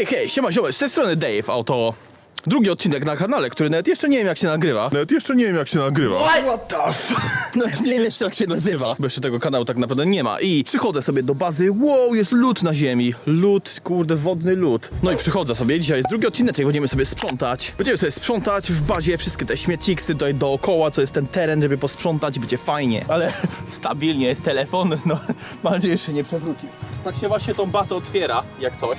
Hej, hej, siema, siema, z tej strony Dave, a oto drugi odcinek na kanale, który nawet jeszcze nie wiem jak się nagrywa. Nawet jeszcze nie wiem jak się nagrywa. What the f... No nie wiem jeszcze jak się nazywa, bo jeszcze tego kanału tak naprawdę nie ma. I przychodzę sobie do bazy, wow, jest lód na ziemi. Lód, kurde, wodny lód. No i przychodzę sobie, dzisiaj jest drugi odcinek, będziemy sobie sprzątać. Będziemy sobie sprzątać w bazie wszystkie te śmieciksy tutaj dookoła, co jest ten teren, żeby posprzątać, będzie fajnie. Ale stabilnie jest telefon, no mam nadzieję, że się nie przewróci. Tak się właśnie tą bazę otwiera, jak coś.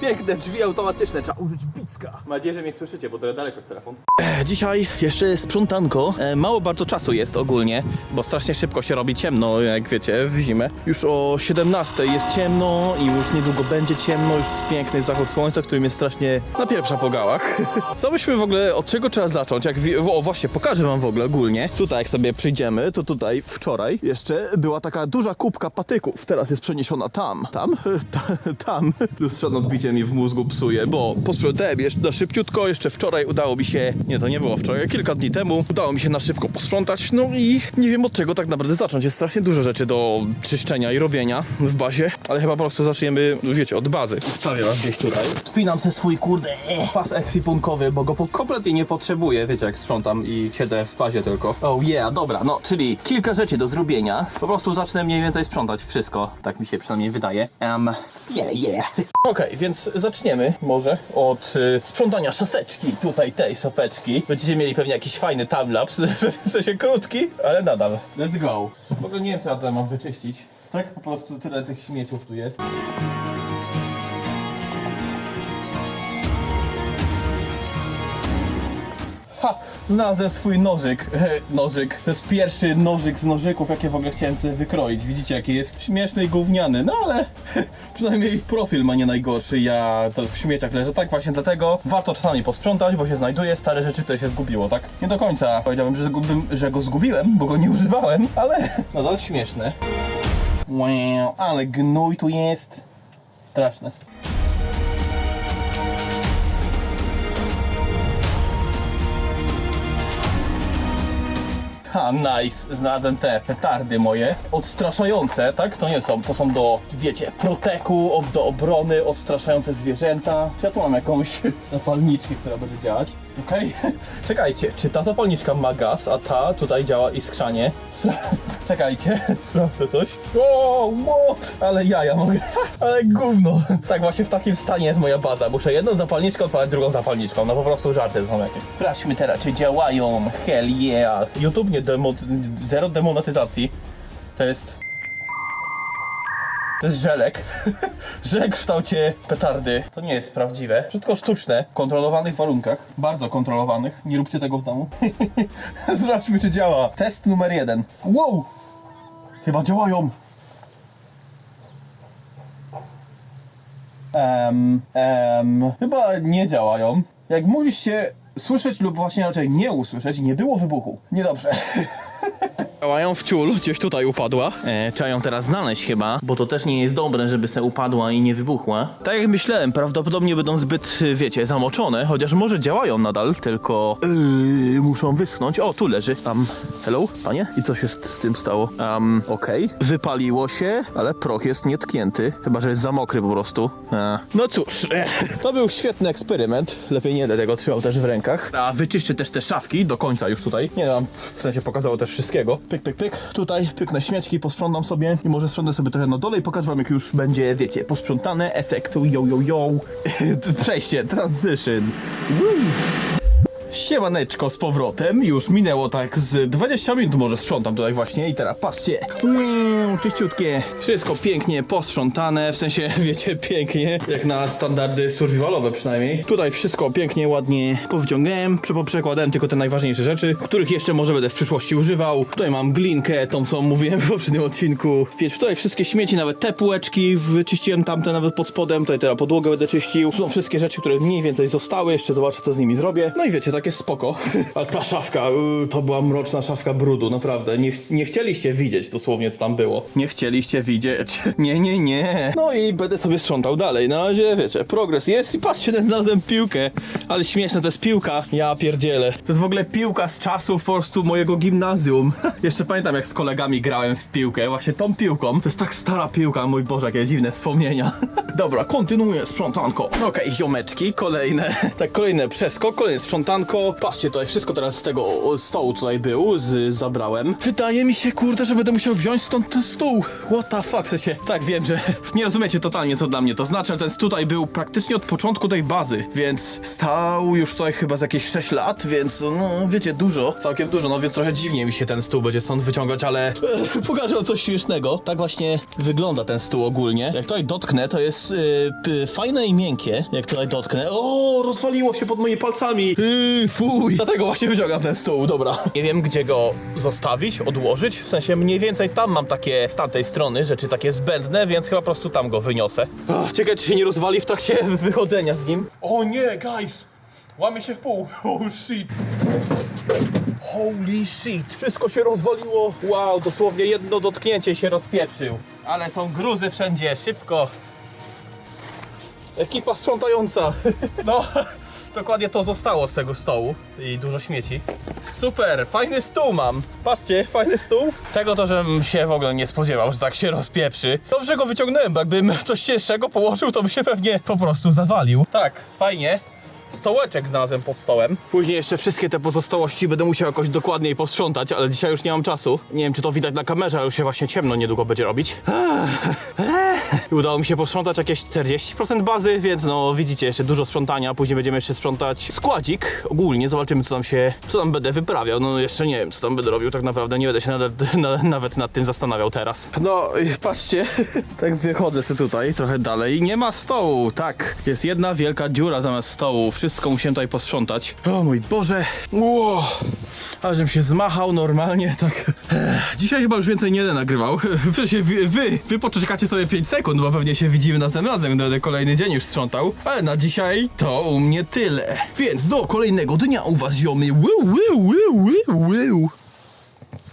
Piękne drzwi automatyczne, trzeba użyć bicka. Mam nadzieję, że mnie słyszycie, bo trochę daleko jest telefon. E, dzisiaj jeszcze sprzątanko. E, mało bardzo czasu jest ogólnie, bo strasznie szybko się robi ciemno, jak wiecie, w zimę. Już o 17 jest ciemno i już niedługo będzie ciemno, już jest piękny zachód słońca, który mnie strasznie napieprza po gałach. Co byśmy w ogóle, od czego trzeba zacząć? Jak wi- o, właśnie, pokażę wam w ogóle ogólnie. Tutaj jak sobie przyjdziemy, to tutaj wczoraj jeszcze była taka duża kubka patyków. Teraz jest przeniesiona tam, tam, ta- tam. Lustrzane odbicie mi w mózgu psuje, bo posprzątałem jeszcze na szybciutko. Jeszcze wczoraj udało mi się, nie to nie było wczoraj, kilka dni temu, udało mi się na szybko posprzątać. No i nie wiem od czego tak naprawdę zacząć. Jest strasznie dużo rzeczy do czyszczenia i robienia w bazie, ale chyba po prostu zaczniemy, wiecie, od bazy. Wstawię was gdzieś tutaj. Wpinam se swój kurde eh, pas ekwipunkowy, bo go kompletnie nie potrzebuję, wiecie, jak sprzątam i siedzę w bazie tylko. Oh yeah, dobra, no, czyli kilka rzeczy do zrobienia. Po prostu zacznę mniej więcej sprzątać wszystko, tak mi się przynajmniej wydaje. Um, yeah, yeah. Okej, więc zaczniemy może od y, sprzątania szafeczki, tutaj tej szafeczki. Będziecie mieli pewnie jakiś fajny timelapse, w sensie krótki, ale nadal. Let's go. W ogóle nie wiem, co ja tutaj mam wyczyścić. Tak, po prostu tyle tych śmieciów tu jest. Ha! Znalazłem swój nożyk. nożyk. To jest pierwszy nożyk z nożyków, jakie w ogóle chciałem sobie wykroić. Widzicie, jaki jest śmieszny i gówniany. No ale przynajmniej profil ma nie najgorszy. Ja to w śmieciach leżę. Tak właśnie dlatego warto czasami posprzątać, bo się znajduje stare rzeczy, które się zgubiło, tak? Nie do końca powiedziałbym, że że go zgubiłem, bo go nie używałem, ale nadal śmieszne. Wow, ale gnój tu jest. Straszne. Ha, nice. Znalazłem te petardy moje. Odstraszające, tak? To nie są. To są do, wiecie, proteku, do obrony, odstraszające zwierzęta. Czy ja tu mam jakąś zapalniczkę, która będzie działać? Okej. Czekajcie, czy ta zapalniczka ma gaz, a ta tutaj działa iskrzanie? Spra- Czekajcie, sprawdzę coś. O, what? Ale jaja mogę. Ale gówno. Tak właśnie w takim stanie jest moja baza. Muszę jedną zapalniczkę odpalać drugą zapalniczką. No po prostu żarty są jakieś. Sprawdźmy teraz, czy działają. Hell yeah. YouTube nie demo... Zero demonetyzacji. To jest... To jest żelek. żelek w kształcie petardy. To nie jest prawdziwe. Wszystko sztuczne, w kontrolowanych warunkach. Bardzo kontrolowanych. Nie róbcie tego w domu. Zobaczmy, czy działa. Test numer jeden. Wow! Chyba działają. Em, em, chyba nie działają. Jak mogliście słyszeć lub właśnie raczej nie usłyszeć, nie było wybuchu. Niedobrze. Działają w ciul, gdzieś tutaj upadła. E, trzeba ją teraz znaleźć chyba, bo to też nie jest dobre, żeby se upadła i nie wybuchła. Tak jak myślałem, prawdopodobnie będą zbyt, y, wiecie, zamoczone, chociaż może działają nadal, tylko yy, muszą wyschnąć. O, tu leży. Tam, hello, panie? I co się z, z tym stało? Um, okej. Wypaliło się, ale proch jest nietknięty, chyba, że jest za mokry po prostu. A. No cóż, eh, to był świetny eksperyment. Lepiej nie będę tego trzymał też w rękach. A wyczyszczę też te szafki do końca już tutaj. Nie mam, w sensie pokazało też wszystkiego. Pyk, pyk, pyk. Tutaj pyknę śmieczki, posprzątam sobie i może sprzątnę sobie trochę na dole i pokażę wam jak już będzie, wiecie, posprzątane. Efekt yo, yo, yo. Przejście, transition. Siemaneczko z powrotem, już minęło tak z 20 minut może sprzątam tutaj właśnie i teraz patrzcie, Miau, czyściutkie, wszystko pięknie posprzątane, w sensie wiecie pięknie, jak na standardy survivalowe przynajmniej. Tutaj wszystko pięknie, ładnie powciągałem, prze- przekładałem tylko te najważniejsze rzeczy, których jeszcze może będę w przyszłości używał. Tutaj mam glinkę, tą co mówiłem w poprzednim odcinku. Wiesz, tutaj wszystkie śmieci, nawet te półeczki, wyczyściłem tamte nawet pod spodem, tutaj teraz podłogę będę czyścił. Są wszystkie rzeczy, które mniej więcej zostały, jeszcze zobaczę co z nimi zrobię. No i wiecie, tak środek jest spoko, ale ta szafka, yy, to była mroczna szafka brudu, naprawdę. Nie, nie chcieliście widzieć dosłownie, co tam było. Nie chcieliście widzieć. Nie, nie, nie. No i będę sobie sprzątał dalej. Na razie, wiecie, progres jest i patrzcie, ten znalazłem piłkę. Ale śmieszne, to jest piłka. Ja pierdzielę. To jest w ogóle piłka z czasów po prostu mojego gimnazjum. Jeszcze pamiętam, jak z kolegami grałem w piłkę, właśnie tą piłką. To jest tak stara piłka, mój Boże, jakie dziwne wspomnienia. Dobra, kontynuuję sprzątanko. Okej, ziomeczki, kolejne. Tak, kolejne przeskok, kolejne sprzątanko. Patrzcie, tutaj wszystko teraz z tego stołu tutaj był, z, zabrałem. Wydaje mi się, kurde, że będę musiał wziąć stąd ten stół. What the fuck, w tak, wiem, że nie rozumiecie totalnie, co dla mnie to znaczy, ale ten stół tutaj był praktycznie od początku tej bazy, więc stał już tutaj chyba z jakieś 6 lat, więc no, wiecie, dużo, całkiem dużo, no więc trochę dziwnie mi się ten stół będzie stąd wyciągać, ale pokażę coś śmiesznego. Tak właśnie wygląda ten stół ogólnie. Jak tutaj dotknę, to jest y, fajne i miękkie, jak tutaj dotknę. O, rozwaliło się pod moimi palcami. Yy, fuj. Dlatego właśnie wyciągam ten stół, dobra. Nie wiem, gdzie go zostawić, odłożyć, w sensie mniej więcej tam mam takie z tamtej strony rzeczy takie zbędne, więc chyba po prostu tam go wyniosę. Ach, ciekawe, czy się nie rozwali w trakcie wychodzenia z nim. O nie, guys! Łamie się w pół. Oh shit. Holy shit! Wszystko się rozwaliło. Wow, dosłownie jedno dotknięcie się rozpieprzył. Ale są gruzy wszędzie, szybko. Ekipa sprzątająca. No, dokładnie to zostało z tego stołu i dużo śmieci. Super, fajny stół mam. Patrzcie, fajny stół. Tego to, żebym się w ogóle nie spodziewał, że tak się rozpieprzy. Dobrze go wyciągnąłem, bo jakbym coś cięższego położył, to by się pewnie po prostu zawalił. Tak, fajnie. Stołeczek znalazłem pod stołem. Później jeszcze wszystkie te pozostałości będę musiał jakoś dokładniej posprzątać, ale dzisiaj już nie mam czasu. Nie wiem, czy to widać na kamerze, ale już się właśnie ciemno niedługo będzie robić. I udało mi się posprzątać jakieś 40% bazy, więc no widzicie, jeszcze dużo sprzątania. Później będziemy jeszcze sprzątać składzik. Ogólnie zobaczymy, co tam się, co tam będę wyprawiał. No jeszcze nie wiem, co tam będę robił tak naprawdę. Nie będę się nawet, na, nawet nad tym zastanawiał teraz. No, patrzcie, tak wychodzę sobie tutaj trochę dalej. Nie ma stołu, tak. Jest jedna wielka dziura zamiast stołu. Wszystko musiałem tutaj posprzątać. O mój Boże. Ło. A żebym się zmachał normalnie, tak. Ech, Dzisiaj chyba już więcej nie będę nagrywał. Wy, wy, wy poczekacie sobie 5 sekund, bo pewnie się widzimy następnym razem, gdy kolejny dzień już sprzątał. Ale na dzisiaj to u mnie tyle. Więc do kolejnego dnia u was ziomy. Wu, wu, wu, wu.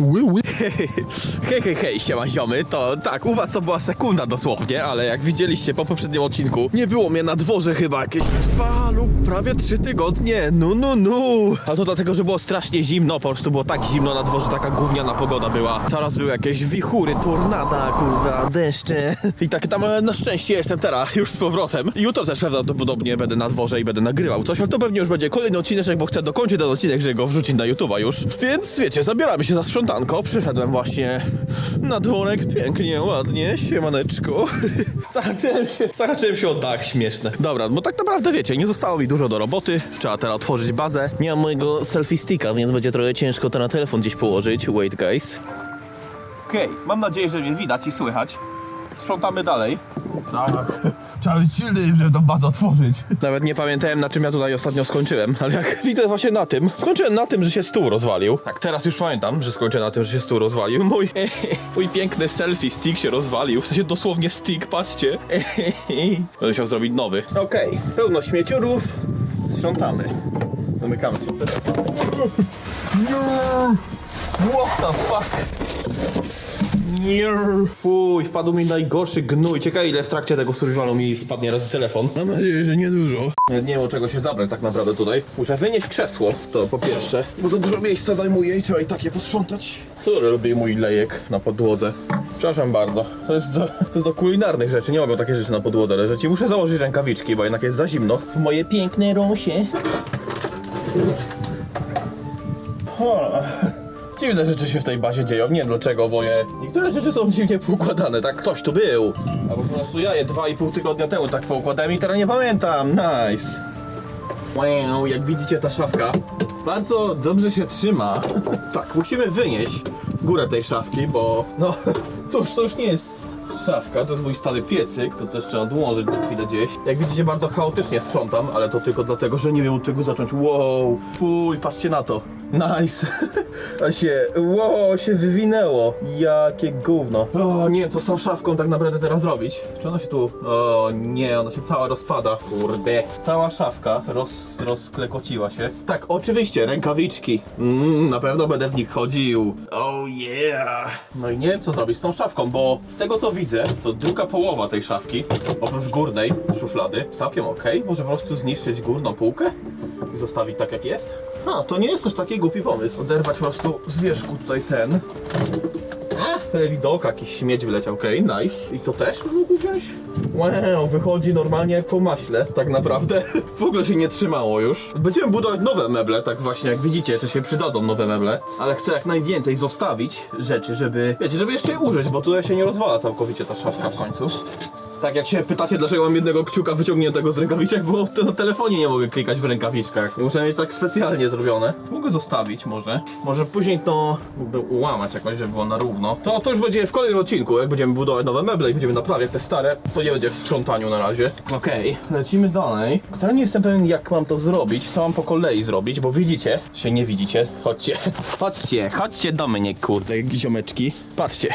Ły, ły. Hej, hej, hej, siema ziomy, to tak, u was to była sekunda dosłownie, ale jak widzieliście po poprzednim odcinku, nie było mnie na dworze chyba jakieś dwa lub prawie trzy tygodnie, no, no, no. A to dlatego, że było strasznie zimno, po prostu było tak zimno na dworze, taka gówniana pogoda była. Zaraz były jakieś wichury, tornada, kurwa, deszcze. I tak tam e, na szczęście jestem teraz, już z powrotem. Jutro też prawdopodobnie będę na dworze i będę nagrywał coś, ale to pewnie już będzie kolejny odcinek, bo chcę dokończyć ten odcinek, żeby go wrzucić na YouTube'a już. Więc wiecie, zabieramy się za sprzątanko. Przyszedłem właśnie na dworek, pięknie, ładnie, siemaneczko. zahaczyłem się, zahaczyłem się o dach, śmieszne. Dobra, bo tak naprawdę wiecie, nie zostało mi dużo do roboty. Trzeba teraz otworzyć bazę. Nie mam mojego selfie sticka, więc będzie trochę ciężko to na telefon gdzieś położyć. Wait, guys. Okej, mam nadzieję, że mnie widać i słychać. Sprzątamy dalej. Tak. Trzeba być silny, żeby tą bazę otworzyć. Nawet nie pamiętałem, na czym ja tutaj ostatnio skończyłem, ale jak widzę właśnie na tym, skończyłem na tym, że się stół rozwalił. Tak, teraz już pamiętam, że skończę na tym, że się stół rozwalił. Mój, mój piękny selfie stick się rozwalił, w sensie dosłownie stick, patrzcie. Będę musiał zrobić nowy. Okej, pełno śmieciurów, sprzątamy. Zamykamy się. What the fuck? Fuj, wpadł mi najgorszy gnój. Ciekawe ile w trakcie tego survivalu mi spadnie raz telefon. Mam nadzieję, że niedużo. Nie wiem o czego się zabrać tak naprawdę tutaj. Muszę wynieść krzesło, to po pierwsze. Bo za dużo miejsca zajmuje i trzeba i tak je posprzątać. Co robi mój lejek na podłodze? Przepraszam bardzo. To jest, do, to jest do kulinarnych rzeczy. Nie mogą takie rzeczy na podłodze leżeć. I muszę założyć rękawiczki, bo jednak jest za zimno. W moje piękne rąsie. O, Dziwne rzeczy się w tej bazie dzieją. Nie dlaczego, bo je... niektóre rzeczy są dziwnie poukładane. Tak ktoś tu był. Albo po prostu ja je dwa i pół tygodnia temu tak poukładałem i teraz nie pamiętam. Nice. Wow, jak widzicie ta szafka bardzo dobrze się trzyma. tak, musimy wynieść górę tej szafki, bo no cóż, to już nie jest szafka, to jest mój stary piecyk, to też trzeba odłożyć na chwilę gdzieś. Jak widzicie bardzo chaotycznie sprzątam, ale to tylko dlatego, że nie wiem od czego zacząć. Wow, fuj, patrzcie na to. Nice. A się, wow, się wywinęło. Jakie gówno. O, nie wiem, co z tą szafką tak naprawdę teraz robić. Czy ona się tu... O, nie, ona się cała rozpada. Kurde. Cała szafka roz, rozklekociła się. Tak, oczywiście, rękawiczki. Mm, na pewno będę w nich chodził. Oh yeah. No i nie wiem, co zrobić z tą szafką, bo z tego, co widzę, to druga połowa tej szafki, oprócz górnej szuflady, całkiem ok. Może po prostu zniszczyć górną półkę i zostawić tak, jak jest? A, to nie jest też taki głupi pomysł. Oderwać po prostu z wierzchu tutaj ten. Widoka, jakiś śmieć wyleciał, okej, nice. I to też mógł wziąć? Wow, wychodzi normalnie jak po maśle, tak naprawdę. W ogóle się nie trzymało już. Będziemy budować nowe meble, tak właśnie jak widzicie, czy się przydadzą nowe meble. Ale chcę jak najwięcej zostawić rzeczy, żeby, wiecie, żeby jeszcze je użyć, bo tutaj się nie rozwala całkowicie ta szafka w końcu. Tak jak się pytacie, dlaczego mam jednego kciuka wyciągniętego z rękawiczek, bo to na telefonie nie mogę klikać w rękawiczkach. Muszę mieć tak specjalnie zrobione. Mogę zostawić może. Może później to mógłbym ułamać jakoś, żeby było na równo. To, to już będzie w kolejnym odcinku, jak będziemy budować nowe meble i będziemy naprawiać te stare. To nie będzie w sprzątaniu na razie. Okej, lecimy dalej. Wcale nie jestem pewien, jak mam to zrobić, co mam po kolei zrobić, bo widzicie, się nie widzicie. Chodźcie, chodźcie, chodźcie do mnie, kurde, ziomeczki. Patrzcie,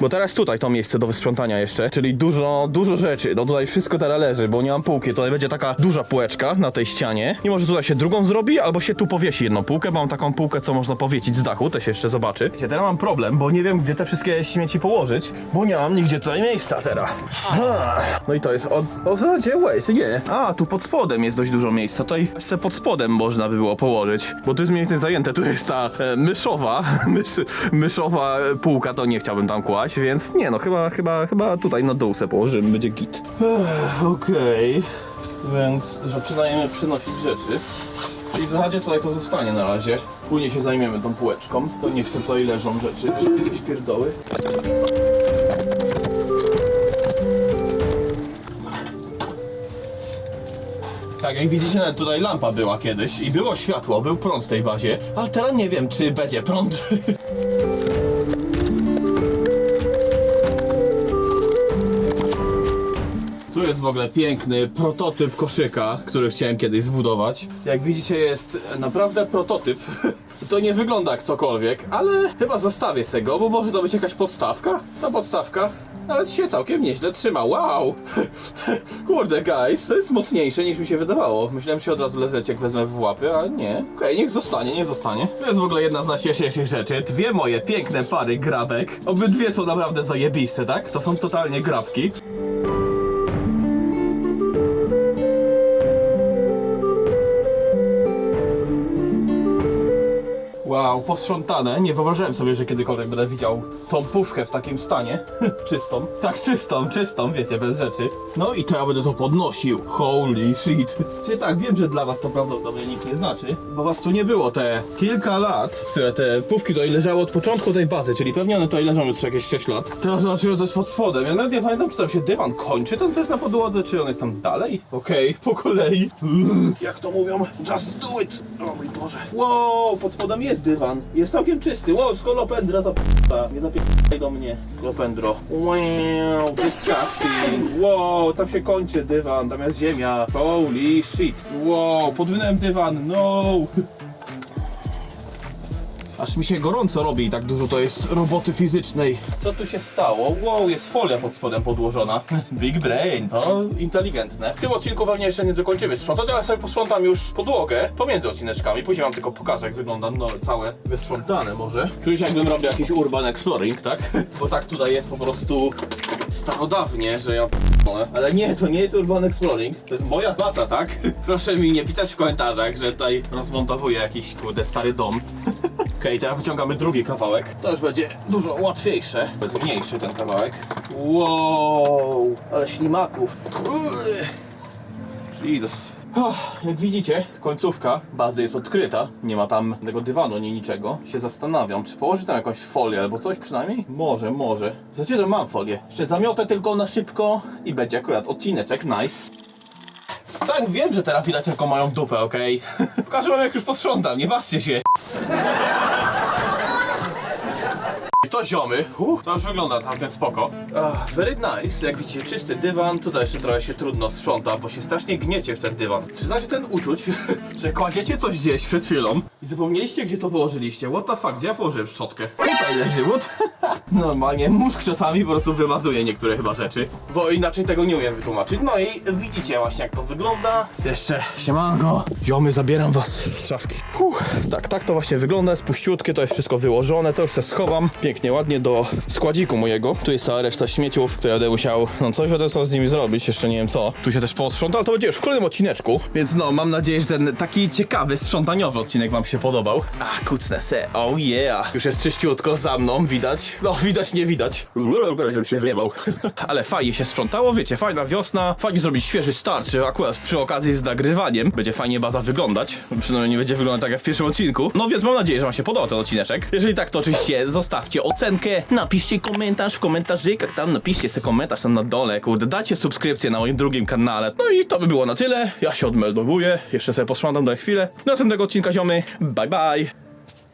bo teraz tutaj to miejsce do wysprzątania jeszcze, czyli dużo, dużo rzeczy. No tutaj wszystko teraz leży, bo nie mam półki. Tutaj będzie taka duża półeczka na tej ścianie. I może tutaj się drugą zrobi, albo się tu powiesi jedną półkę, mam taką półkę, co można powiesić z dachu, to się jeszcze zobaczy. Wiecie, teraz mam problem, bo nie wiem, gdzie te wszystkie śmieci położyć, bo nie mam nigdzie tutaj miejsca teraz. Ha. No i to jest od... O, w zasadzie, wait, nie. A, tu pod spodem jest dość dużo miejsca. Tutaj jeszcze pod spodem można by było położyć, bo tu jest miejsce zajęte. Tu jest ta e, myszowa, mysz, myszowa półka, to nie chciałbym tam kłaść, więc nie no, chyba, chyba, chyba tutaj na dół se położymy, będzie git. Okej, więc zaczynajmy przynosić rzeczy. Czyli w zasadzie tutaj to zostanie na razie. Później się zajmiemy tą półeczką. To niech sobie tutaj leżą rzeczy, jakieś pierdoły. Tak, jak widzicie, nawet tutaj lampa była kiedyś i było światło, był prąd w tej bazie, ale teraz nie wiem, czy będzie prąd. jest w ogóle piękny prototyp koszyka, który chciałem kiedyś zbudować. Jak widzicie, jest naprawdę prototyp. To nie wygląda jak cokolwiek, ale chyba zostawię sobie go, bo może to być jakaś podstawka. Ta podstawka nawet się całkiem nieźle trzyma. Wow! Kurde, guys, to jest mocniejsze niż mi się wydawało. Myślałem, że się od razu lezecie, jak wezmę w łapy, ale nie. Okej, niech zostanie, niech zostanie. To jest w ogóle jedna z najśmieszniejszych rzeczy. Dwie moje piękne pary grabek. Obydwie są naprawdę zajebiste, tak? To są totalnie grabki. Wow, posprzątane. Nie wyobrażałem sobie, że kiedykolwiek będę widział tą puszkę w takim stanie. czystą. Tak, czystą, czystą, wiecie, bez rzeczy. No i teraz będę to podnosił. Holy shit. Czyli tak, wiem, że dla was to prawdopodobnie nic nie znaczy, bo was tu nie było te kilka lat, które te pówki tutaj leżały od początku tej bazy, czyli pewnie one tutaj leżą już jakieś 6 lat. Teraz zobaczyłem, co jest pod spodem. Ja nawet nie pamiętam, czy tam się dywan kończy, ten co jest na podłodze, czy on jest tam dalej. Okej, po kolei. Jak to mówią? Just do it! O mój Boże. Wow, pod spodem jest dywan. Jest całkiem czysty. Wow, skolopendra zapyta. Nie zapytaj do mnie, skolopendro. Wow, disgusting. Wow, tam się kończy dywan, tam jest ziemia. Holy shit. Wow, podwinąłem dywan, no. Aż mi się gorąco robi tak dużo to jest roboty fizycznej. Co tu się stało? Wow, jest folia pod spodem podłożona. Big brain, to inteligentne. W tym odcinku pewnie jeszcze nie dokończymy sprzątać, ale sobie posprzątam już podłogę pomiędzy odcineczkami. Później wam tylko pokażę, jak wygląda no, całe wysprzątane może. Czuję się jakbym robił jakiś urban exploring, tak? Bo tak tutaj jest po prostu starodawnie, że ja. Ale nie, to nie jest urban exploring. To jest moja baza, tak? Proszę mi nie pisać w komentarzach, że tutaj rozmontowuję jakiś kurde stary dom. Okej, teraz wyciągamy drugi kawałek. To już będzie dużo łatwiejsze. To jest mniejszy ten kawałek. Wow, ale ślimaków. Jesus. Oh, Jak widzicie, końcówka bazy jest odkryta. Nie ma tam tego dywanu, nie niczego. Się zastanawiam, czy położyć tam jakąś folię albo coś przynajmniej? Może, może. Znaczy, że mam folię. Jeszcze zamiotę tylko na szybko i będzie akurat odcineczek, nice. Tak, wiem, że teraz widać jaką mają dupę, okej? Pokażę wam jak już posprzątam, nie bawcie się. Ziomy, uh, to już wygląda całkiem spoko. Ah, very nice, jak widzicie, czysty dywan. Tutaj jeszcze trochę się trudno sprząta, bo się strasznie gniecie w ten dywan. Czy znacie ten uczuć, że kładziecie coś gdzieś przed chwilą i zapomnieliście, gdzie to położyliście? What the fuck, gdzie ja położyłem szczotkę? Tutaj leży, what? Normalnie mózg czasami po prostu wymazuje niektóre chyba rzeczy, bo inaczej tego nie umiem wytłumaczyć. No i widzicie właśnie jak to wygląda. Jeszcze, siemanko. Ziomy, zabieram was z szafki. Uff, tak, tak to właśnie wygląda, jest puściutkie, to jest wszystko wyłożone, to już se schowam pięknie, ładnie do składziku mojego. Tu jest cała reszta śmieciów, które będę musiał, no coś będę co z nimi zrobić, jeszcze nie wiem co. Tu się też posprząta, ale to będzie już w kolejnym odcineczku, więc no, mam nadzieję, że ten taki ciekawy, sprzątaniowy odcinek wam się podobał. A, kucnę se, oh yeah. Już jest czyściutko za mną, widać. No, widać, nie widać. Się wjebał. Ale fajnie się sprzątało, wiecie, fajna wiosna, fajnie zrobić świeży start, że akurat przy okazji z nagrywaniem będzie fajnie baza wyglądać. Przynajmniej nie będzie wyglądać tak jak w pierwszym odcinku. No więc mam nadzieję, że wam się podobał ten odcineczek. Jeżeli tak, to oczywiście zostawcie napiszcie komentarz w komentarzykach, tam napiszcie sobie komentarz tam na dole, kurde, subskrypcję na moim drugim kanale. No i to by było na tyle. Ja się odmeldowuję, jeszcze sobie posprzątam na chwilę. Do następnego odcinka ziomy. Bye bye.